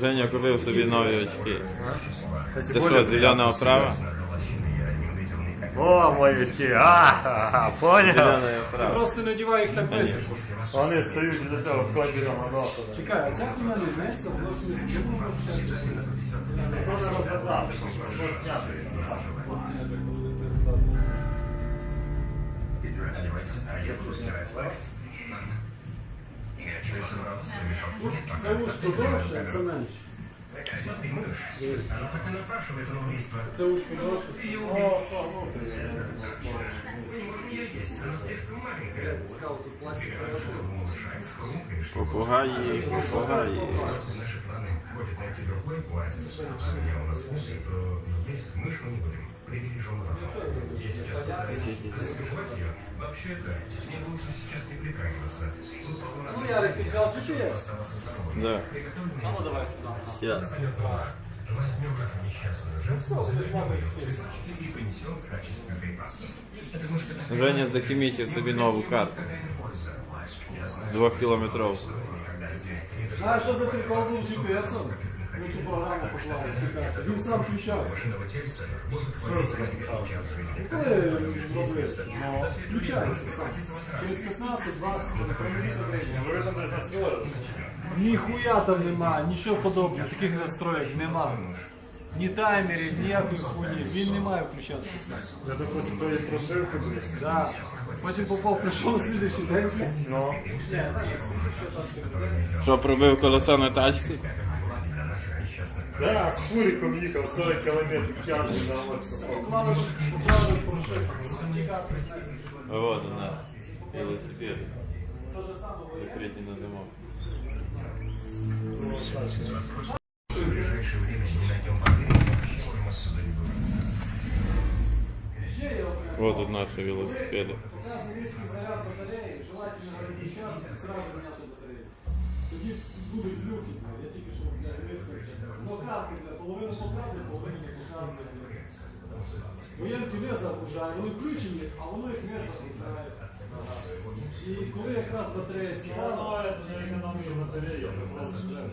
Женя купив собі нові очки. Це що, зелена оправа? О, мої очки, а, поняв? Зелена оправа. Просто не одівай їх так високо. Вони стають до цього козирього носа. Чекай, а ця хуйня не знається, воно смисл. Чому? Можна розібрати, що зняти. Це ушко довше, а це менше. Це ушко довше. О, согнути. Попугаї, попугаї. Наши планы входят на Тиберплей Оазис. А где у нас мыши, то есть мышь мы не будем. Прибережем рожок. Я сейчас пытаюсь разбивать ее. Вообще-то, мне лучше сейчас не притрагиваться. Тут у нас Ну, Ярик, ти взяв GPS? оставаться здоровым. Да. Приготовим А ну давай сюди. Я. Возьмем нашу несчастную жертву, завернем ее в цветочки и понесем в качестве припаса. Эта мышка такая Женя захімічив собі нову карту. Людей не Знаєш, що за прикол був програму чекайте. Він сам включався. Ну, включається сам. Через 15-20 времени. Ви там десь на цього. Ніхуя там нема, нічого подобного, таких настроєк нема. Ні таймерів, ніякої хуйні. Він не має включатися. Я допустим, то є прошивка. Да. Потім попав, прийшов на слідуючий день. Ну, Що пробив колесо на тачці? да, з фуриком їхав 40 км в час на прошивку. Вот у нас велосипед. То же саме Закритий на замок. Дивився. Блокадки, блядь, половину показує, половину не загружає, вони включені, а воно їх не загружає. І коли якраз батарея сідала, Ну, це економія батареї, просто Довольно